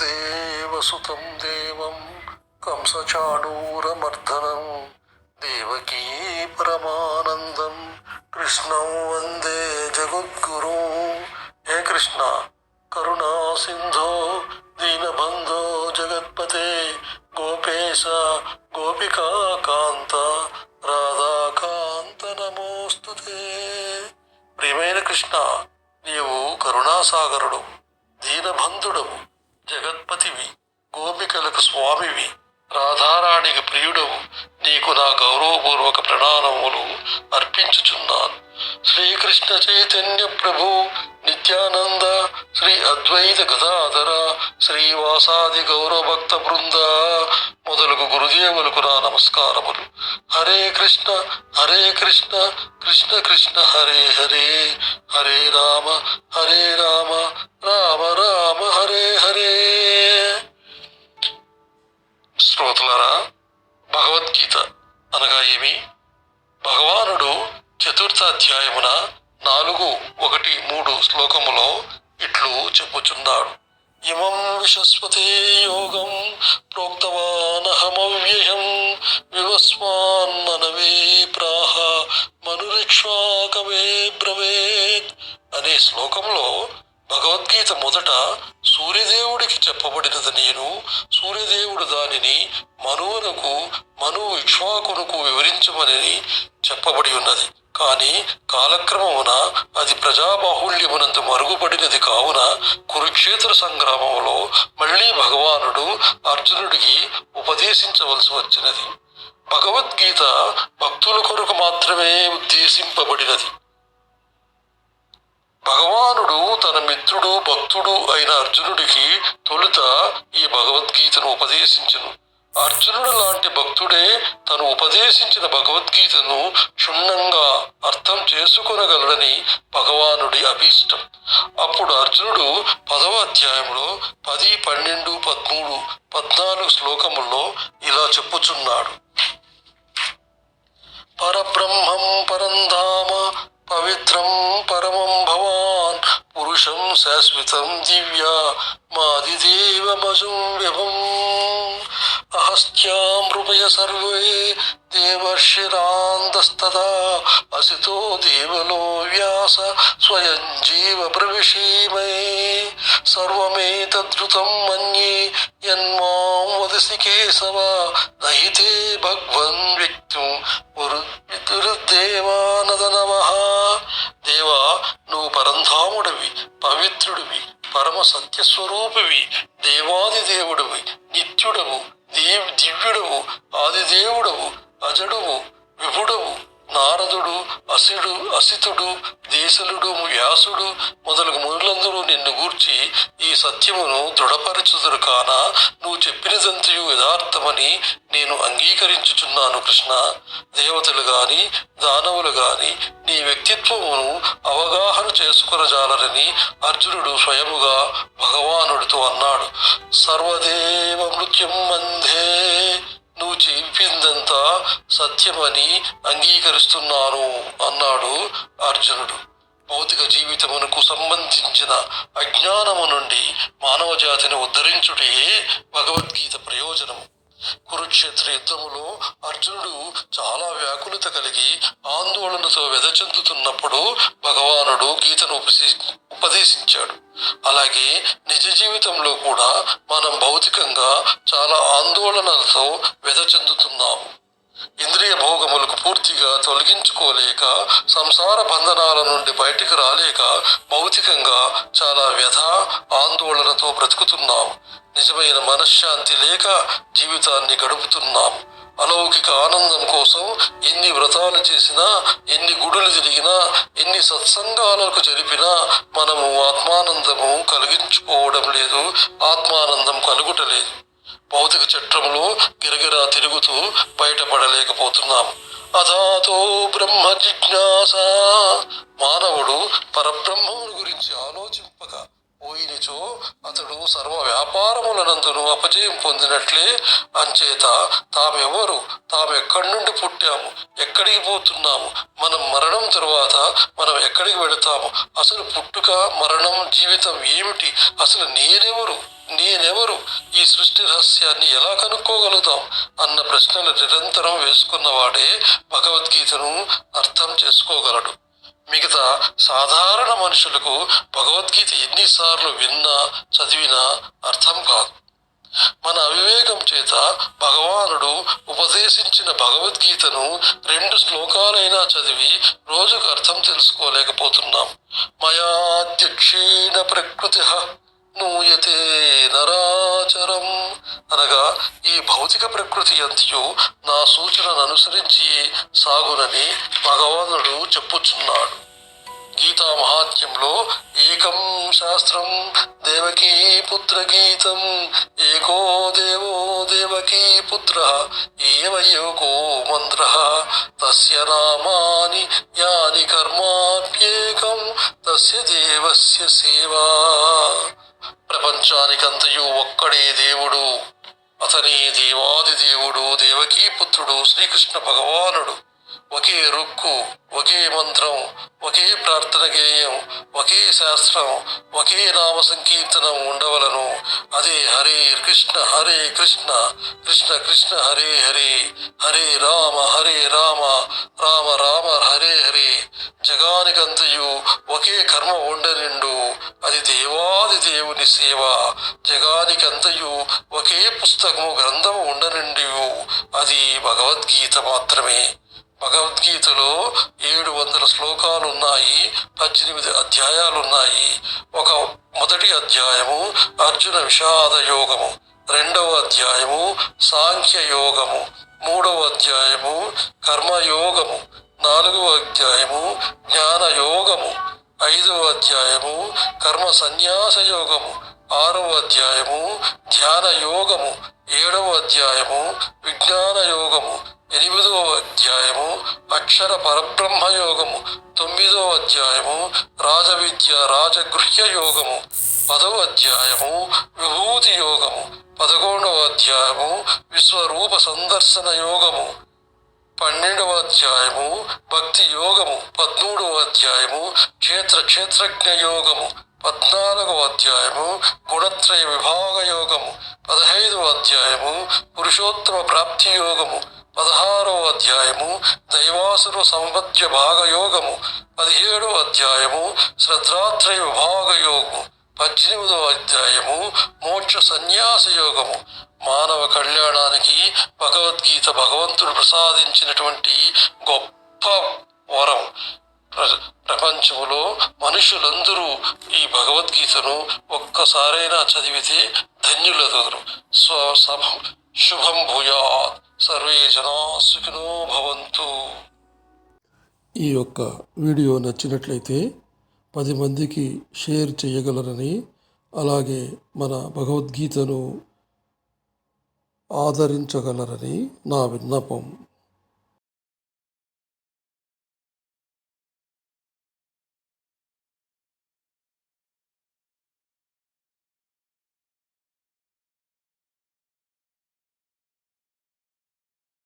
వసుదేవసుతం దేవం కంసచాణూరమర్దనం దేవకీ పరమానందం కృష్ణం వందే జగద్గురు హే కృష్ణ కరుణా సింధో దీనబంధో జగత్పతే గోపేశ గోపికా కాంత రాధాకాంత నమోస్తుతే ప్రియమైన కృష్ణ నీవు కరుణాసాగరుడు దీనబంధుడవు. జగత్పతివి గోపికలకు స్వామివి. రాధారాణికి ప్రియుడవు. నీకు నా గౌరవపూర్వక ప్రణామములు అర్పించుచున్నాను. శ్రీకృష్ణ చైతన్య ప్రభు నిత్యానంద శ్రీ అద్వైత గదాధర శ్రీవాసాది గౌరవభక్త బృంద మొదలగు గురుదేవులకు నా నమస్కారములు. హరే కృష్ణ హరే కృష్ణ కృష్ణ కృష్ణ హరే హరే హరే రామ హరే రామ రామ రామ హరే హరే. విశ్వతే యోగం ప్రోక్తవానహమవ్యయం వివస్వాన్మనవే ప్రాహ మనురిక్ష్వాకవే బ్రవేత్ అనే శ్లోకంలో భగవద్గీత మొదట సూర్యదేవుడికి చెప్పబడినది నేను సూర్యదేవుడు దానిని మనువునకు మనువు ఇక్ష్వాకునకు వివరించమని చెప్పబడి ఉన్నది. కానీ కాలక్రమమున అది ప్రజాబాహుళ్యమునందు మరుగుపడినది కావున కురుక్షేత్ర సంగ్రామములో మళ్ళీ భగవానుడు అర్జునుడికి ఉపదేశించవలసి వచ్చినది. భగవద్గీత భక్తుల కొరకు మాత్రమే ఉద్దేశింపబడినది. భగవానుడు తన మిత్రుడు భక్తుడు అయిన అర్జునుడికి తొలుత ఈ భగవద్గీతను ఉపదేశించను. అర్జునుడు లాంటి భక్తుడే తను ఉపదేశించిన భగవద్గీతను క్షుణ్ణంగా అర్థం చేసుకునగలడని భగవానుడి అభీష్టం. అప్పుడు అర్జునుడు పదవ అధ్యాయంలో పది పన్నెండు పదమూడు పద్నాలుగు శ్లోకముల్లో ఇలా చెప్పుచున్నాడు. పరబ్రహ్మం పరంధామ పవిత్రం పరమం భవాన్ పురుషం శాశ్వతం దివ్య మాదిదేవమజం వ్యభం. హస్త్యామృపయ సర్వే దేవర్షిరాంతస్తదా అసితో దేవలో వ్యాస స్వయం జీవ ప్రవిశీమే సర్వమేతద్రుతం మన్యే యన్మాం వదసి కేశవ నహితే భగవన్ వ్యక్తం నమ దేవా నువ్వు పరంధాముడివి పవిత్రుడివి పరమ సత్యస్వరూపివి దేవాది దేవుడివి నిత్యుడవు దేవ్ దివ్యుడవు ఆదిదేవుడవు అజడవు విభుడవు. నారదుడు అసిడు అసితుడు దేశలుడు వ్యాసుడు మొదలగు మునులందరూ నిన్ను గూర్చి ఈ సత్యమును దృఢపరచుదురు కాన? నువ్వు చెప్పినదంతయు యథార్థమని నేను అంగీకరించుచున్నాను కృష్ణ. దేవతలు గాని దానవులు గాని నీ వ్యక్తిత్వమును అవగాహన చేసుకునజాలరని అర్జునుడు స్వయముగా భగవానుడితో అన్నాడు. సర్వదేవ మృత్యుం మందే నువ్వు చెప్పిందంతా సత్యమని అంగీకరిస్తున్నాను అన్నాడు అర్జునుడు. భౌతిక జీవితమునకు సంబంధించిన అజ్ఞానము నుండి మానవ జాతిని ఉద్ధరించుటే భగవద్గీత ప్రయోజనము. కురుక్షేత్ర యుద్ధములో అర్జునుడు చాలా వ్యాకులత కలిగి ఆందోళనతో వెదచెందుతున్నప్పుడు భగవానుడు గీతను ఉపసి- ఉపదేశించాడు. అలాగే నిజ జీవితంలో కూడా మనం భౌతికంగా చాలా ఆందోళనలతో వెదచెందుతున్నాము ఇంద్రియ భోగములకు పూర్తిగా తొలగించుకోలేక సంసార బంధనాల నుండి బయటికి రాలేక భౌతికంగా చాలా వ్యధ ఆందోళనతో బ్రతుకుతున్నాము నిజమైన మనశ్శాంతి లేక జీవితాన్ని గడుపుతున్నాము అలౌకిక ఆనందం కోసం ఎన్ని వ్రతాలు చేసినా ఎన్ని గుడులు తిరిగినా ఎన్ని సత్సంగాలకు జరిపినా మనము ఆత్మానందము కలిగించుకోవడం లేదు ఆత్మానందం కలుగుటలేదు. భౌతిక చట్రంలో గిరగిరా తిరుగుతూ బయటపడలేకపోతున్నాము అథాతో బ్రహ్మ జిజ్ఞాస. మానవుడు పరబ్రహ్మముని గురించి ఆలోచింపక పోయినచో అతడు సర్వ వ్యాపారములనందును అపజయం పొందినట్లే. అంచేత తామెవరు తామెక్కడి నుండి పుట్టాము ఎక్కడికి పోతున్నాము మనం మరణం తరువాత మనం ఎక్కడికి వెళతాము అసలు పుట్టుక మరణం జీవితం ఏమిటి అసలు నేనెవరు? నేనెవరు? ఈ సృష్టి రహస్యాన్ని ఎలా కనుక్కోగలుగుతాం? అన్న ప్రశ్నలు నిరంతరం వేసుకున్నవాడే భగవద్గీతను అర్థం చేసుకోగలడు. మిగతా సాధారణ మనుషులకు భగవద్గీత ఎన్నిసార్లు విన్నా చదివినా అర్థం కాదు. మన అవివేకం చేత భగవానుడు ఉపదేశించిన భగవద్గీతను రెండు శ్లోకాలైనా చదివి రోజుకు అర్థం తెలుసుకోలేకపోతున్నాం. మయాధ్యక్షేణ ప్రకృతి నూయతే నరాచరం. అనగా ఈ భౌతిక ప్రకృతి అంతయు నా సూచనను అనుసరించి సాగునని భగవానుడు చెప్పుచున్నాడు. గీతా మహాత్మ్యంలో ఏకం శాస్త్రం దేవకీ పుత్ర గీతం. ఏకో దేవో దేవకీ పుత్ర ఏవయోగో మంత్ర తస్య నామాని యాని కర్మాప్యేకం తస్య దేవస్య సేవా. ప్రపంచానికంతయు ఒక్కడే దేవుడు. అతనే దేవాది దేవుడు దేవకీ పుత్రుడు శ్రీకృష్ణ భగవానుడు. ఒకే రుక్కు ఒకే మంత్రం ఒకే ప్రార్థన గేయం ఒకే శాస్త్రం ఒకే నామ సంకీర్తనం ఉండవలను. అదే హరే కృష్ణ హరే కృష్ణ కృష్ణ కృష్ణ హరే హరే హరే రామ హరే రామ రామ రామ హరే హరే. జగానికంతయు ఒకే కర్మ ఉండనిండు. అది దేవాది దేవుని సేవ. జగానికంతయు ఒకే పుస్తకము గ్రంథము ఉండనిండు అది భగవద్గీత మాత్రమే. భగవద్గీతలో ఏడు వందల శ్లోకాలు ఉన్నాయి పద్దెనిమిది అధ్యాయాలు ఉన్నాయి ఒక మొదటి అధ్యాయము అర్జున విషాద యోగము రెండవ అధ్యాయము సాంఖ్య యోగము మూడవ అధ్యాయము కర్మయోగము నాలుగవ అధ్యాయము జ్ఞాన యోగము ఐదవ అధ్యాయము కర్మ సన్యాస యోగము ఆరవ అధ్యాయము ధ్యాన యోగము ఏడవ అధ్యాయము విజ్ఞాన యోగము ఎనిమిదవ అధ్యాయము అక్షర పరబ్రహ్మ యోగము తొమ్మిదవ అధ్యాయము రాజవిద్య రాజగృహ్య యోగము. పదవ అధ్యాయము విభూతి యోగము. పదకొండవ అధ్యాయము విశ్వరూప సందర్శన యోగము. పన్నెండవ అధ్యాయము భక్తి యోగము. పద్మూడవ అధ్యాయము క్షేత్ర క్షేత్రజ్ఞ యోగము. పద్నాలుగవ అధ్యాయము గుణత్రయ విభాగ యోగము. పదహైదవ అధ్యాయము పురుషోత్తమ ప్రాప్తి యోగము. పదహారవ అధ్యాయము దైవాసురు సంపద్య భాగయోగము పదిహేడో పదిహేడవ అధ్యాయము శ్రద్ధాత్రయ భాగయోగము పద్దెనిమిదవ అధ్యాయము మోక్ష సన్యాస యోగము. మానవ కళ్యాణానికి భగవద్గీత భగవంతుడు ప్రసాదించినటువంటి గొప్ప వరం. ప్ర- ప్రపంచంలో మనుషులందరూ ఈ భగవద్గీతను ఒక్కసారైనా చదివితే ధన్యులెదరు స్వ శుభం భూయాత్. సర్వే జనా సుఖినో భవంతు. ఈ యొక్క వీడియో నచ్చినట్లయితే పది మందికి షేర్ చేయగలరని అలాగే మన భగవద్గీతను ఆదరించగలరని నా విన్నపం.